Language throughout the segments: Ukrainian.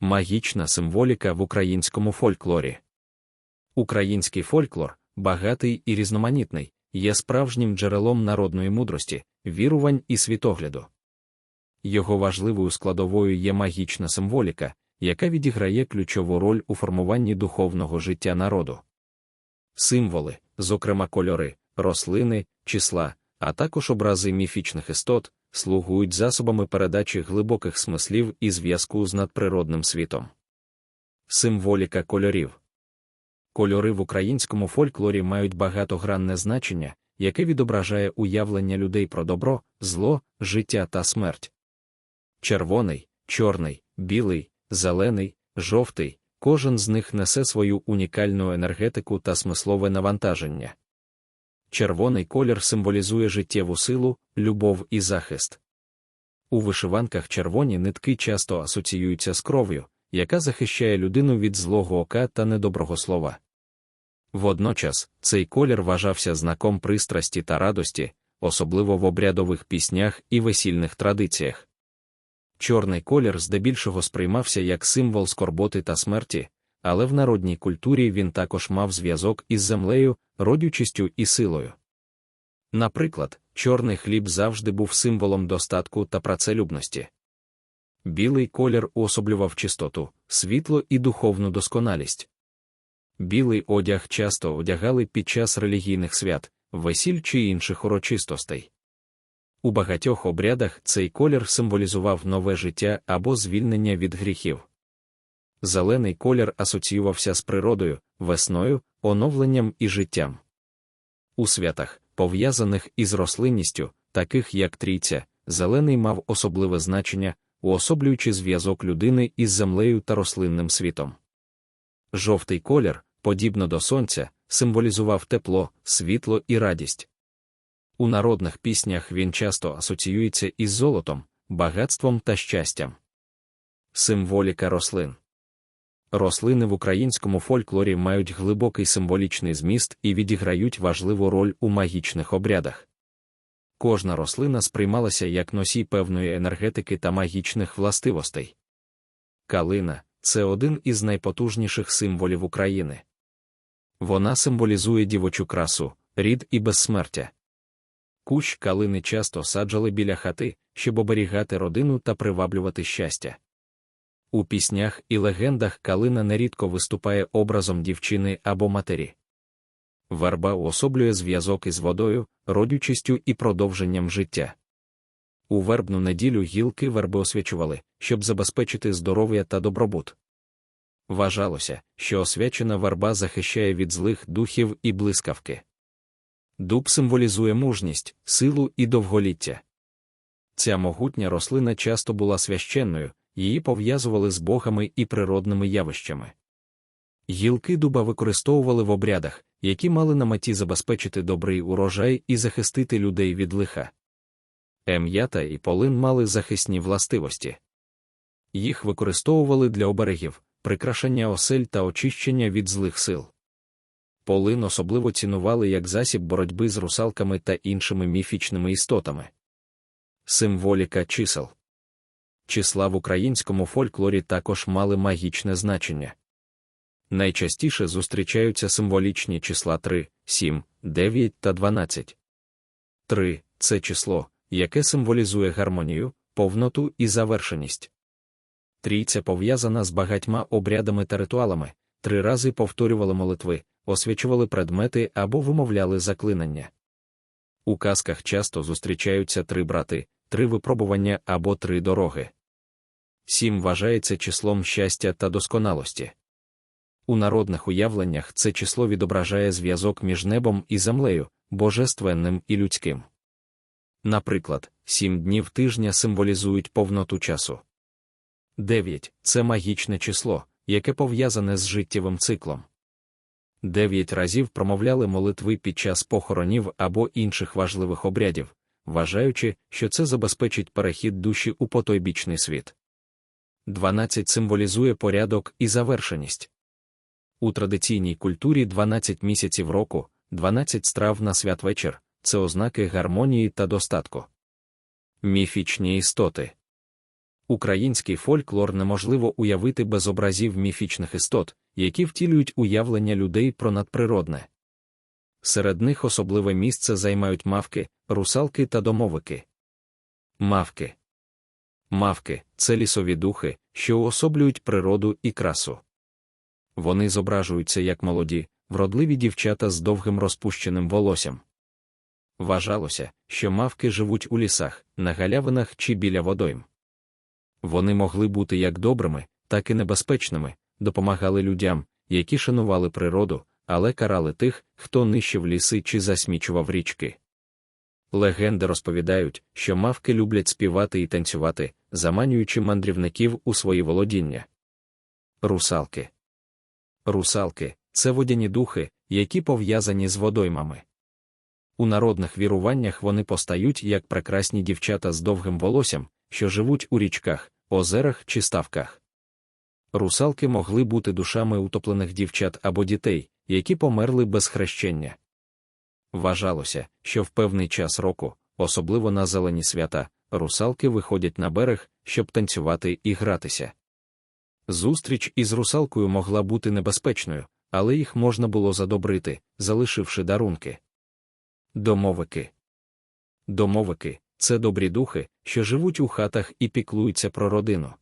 Магічна символіка в українському фольклорі. Український фольклор, багатий і різноманітний, є справжнім джерелом народної мудрості, вірувань і світогляду. Його важливою складовою є магічна символіка, яка відіграє ключову роль у формуванні духовного життя народу. Символи, зокрема кольори, рослини, числа, а також образи міфічних істот, слугують засобами передачі глибоких смислів і зв'язку з надприродним світом. Символіка кольорів Кольори в українському фольклорі мають багатогранне значення, яке відображає уявлення людей про добро, зло, життя та смерть. Червоний, чорний, білий, зелений, жовтий, кожен з них несе свою унікальну енергетику та смислове навантаження. Червоний колір символізує життєву силу, любов і захист. У вишиванках червоні нитки часто асоціюються з кров'ю, яка захищає людину від злого ока та недоброго слова. Водночас, цей колір вважався знаком пристрасті та радості, особливо в обрядових піснях і весільних традиціях. Чорний колір здебільшого сприймався як символ скорботи та смерті, але в народній культурі він також мав зв'язок із землею, родючістю і силою. Наприклад, чорний хліб завжди був символом достатку та працелюбності. Білий колір уособлював чистоту, світло і духовну досконалість. Білий одяг часто одягали під час релігійних свят, весіль чи інших урочистостей. У багатьох обрядах цей колір символізував нове життя або звільнення від гріхів. Зелений колір асоціювався з природою, весною, оновленням і життям. У святах, пов'язаних із рослинністю, таких як трійця, зелений мав особливе значення, уособлюючи зв'язок людини із землею та рослинним світом. Жовтий колір, подібно до сонця, символізував тепло, світло і радість. У народних піснях він часто асоціюється із золотом, багатством та щастям. Символіка рослин Рослини в українському фольклорі мають глибокий символічний зміст і відіграють важливу роль у магічних обрядах. Кожна рослина сприймалася як носій певної енергетики та магічних властивостей. Калина це один із найпотужніших символів України. Вона символізує дівочу красу, рід і безсмертя. Кущ калини часто саджали біля хати, щоб оберігати родину та приваблювати щастя. У піснях і легендах калина нерідко виступає образом дівчини або матері. Верба уособлює зв'язок із водою, родючістю і продовженням життя. У вербну неділю гілки верби освячували, щоб забезпечити здоров'я та добробут. Вважалося, що освячена верба захищає від злих духів і блискавки. Дуб символізує мужність, силу і довголіття. Ця могутня рослина часто була священною, її пов'язували з богами і природними явищами. Гілки дуба використовували в обрядах, які мали на меті забезпечити добрий урожай і захистити людей від лиха. Ем'ята і полин мали захисні властивості. Їх використовували для оберегів, прикрашення осель та очищення від злих сил. Полин особливо цінували як засіб боротьби з русалками та іншими міфічними істотами. Символіка чисел числа в українському фольклорі також мали магічне значення. Найчастіше зустрічаються символічні числа 3, 7, 9 та 12. 3 це число, яке символізує гармонію, повноту і завершеність. Трійця пов'язана з багатьма обрядами та ритуалами, три рази повторювали молитви, освячували предмети або вимовляли заклинання. У казках часто зустрічаються три брати, три випробування або три дороги. Сім вважається числом щастя та досконалості. У народних уявленнях це число відображає зв'язок між небом і землею, божественним і людським. Наприклад, сім днів тижня символізують повноту часу. 9 це магічне число, яке пов'язане з життєвим циклом. Дев'ять разів промовляли молитви під час похоронів або інших важливих обрядів, вважаючи, що це забезпечить перехід душі у потойбічний світ. 12 символізує порядок і завершеність. У традиційній культурі 12 місяців року, 12 страв на святвечір це ознаки гармонії та достатку. Міфічні істоти. Український фольклор неможливо уявити без образів міфічних істот, які втілюють уявлення людей про надприродне. Серед них особливе місце займають мавки, русалки та домовики. Мавки. Мавки це лісові духи, що уособлюють природу і красу. Вони зображуються як молоді, вродливі дівчата з довгим розпущеним волоссям. Вважалося, що мавки живуть у лісах, на галявинах чи біля водойм. Вони могли бути як добрими, так і небезпечними, допомагали людям, які шанували природу, але карали тих, хто нищив ліси чи засмічував річки. Легенди розповідають, що мавки люблять співати і танцювати, заманюючи мандрівників у свої володіння. Русалки. Русалки це водяні духи, які пов'язані з водоймами. У народних віруваннях вони постають як прекрасні дівчата з довгим волоссям, що живуть у річках, озерах чи ставках. Русалки могли бути душами утоплених дівчат або дітей, які померли без хрещення. Вважалося, що в певний час року, особливо на зелені свята, русалки виходять на берег, щоб танцювати і гратися. Зустріч із русалкою могла бути небезпечною, але їх можна було задобрити, залишивши дарунки. Домовики. Домовики це добрі духи, що живуть у хатах і піклуються про родину.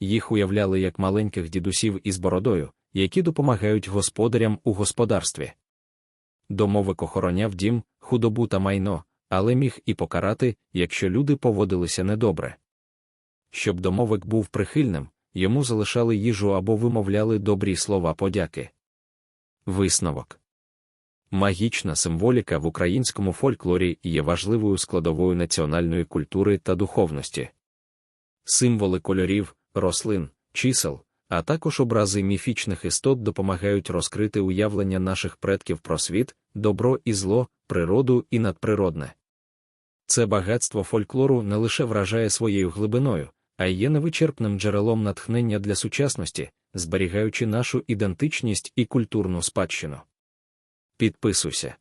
Їх уявляли як маленьких дідусів із бородою, які допомагають господарям у господарстві. Домовик охороняв дім, худобу та майно, але міг і покарати, якщо люди поводилися недобре. Щоб домовик був прихильним, йому залишали їжу або вимовляли добрі слова подяки. Висновок Магічна символіка в українському фольклорі є важливою складовою національної культури та духовності. Символи кольорів, рослин, чисел, а також образи міфічних істот допомагають розкрити уявлення наших предків про світ, добро і зло, природу і надприродне. Це багатство фольклору не лише вражає своєю глибиною, а й є невичерпним джерелом натхнення для сучасності, зберігаючи нашу ідентичність і культурну спадщину. Підписуйся.